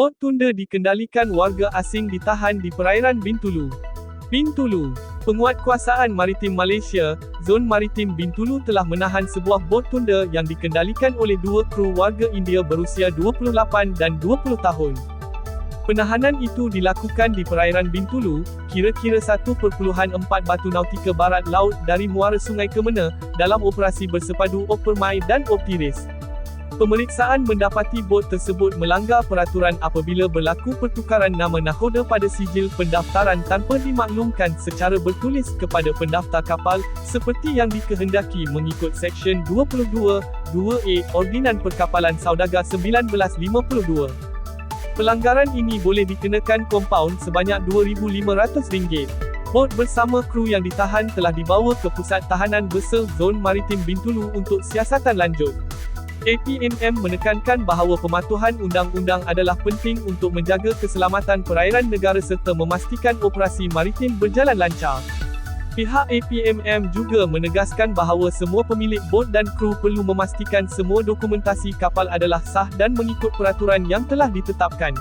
Bot tunda dikendalikan warga asing ditahan di perairan Bintulu. Bintulu, Penguatkuasaan Maritim Malaysia, Zon Maritim Bintulu telah menahan sebuah bot tunda yang dikendalikan oleh dua kru warga India berusia 28 dan 20 tahun. Penahanan itu dilakukan di perairan Bintulu, kira-kira 1.4 batu nautika barat laut dari muara Sungai Kemena, dalam operasi bersepadu Oppermai dan Optiris. Pemeriksaan mendapati bot tersebut melanggar peraturan apabila berlaku pertukaran nama nahoda pada sijil pendaftaran tanpa dimaklumkan secara bertulis kepada pendaftar kapal, seperti yang dikehendaki mengikut Seksyen 22, 2A Ordinan Perkapalan Saudagar 1952. Pelanggaran ini boleh dikenakan kompaun sebanyak RM2,500. Bot bersama kru yang ditahan telah dibawa ke Pusat Tahanan Besar Zon Maritim Bintulu untuk siasatan lanjut. APMM menekankan bahawa pematuhan undang-undang adalah penting untuk menjaga keselamatan perairan negara serta memastikan operasi maritim berjalan lancar. Pihak APMM juga menegaskan bahawa semua pemilik bot dan kru perlu memastikan semua dokumentasi kapal adalah sah dan mengikut peraturan yang telah ditetapkan.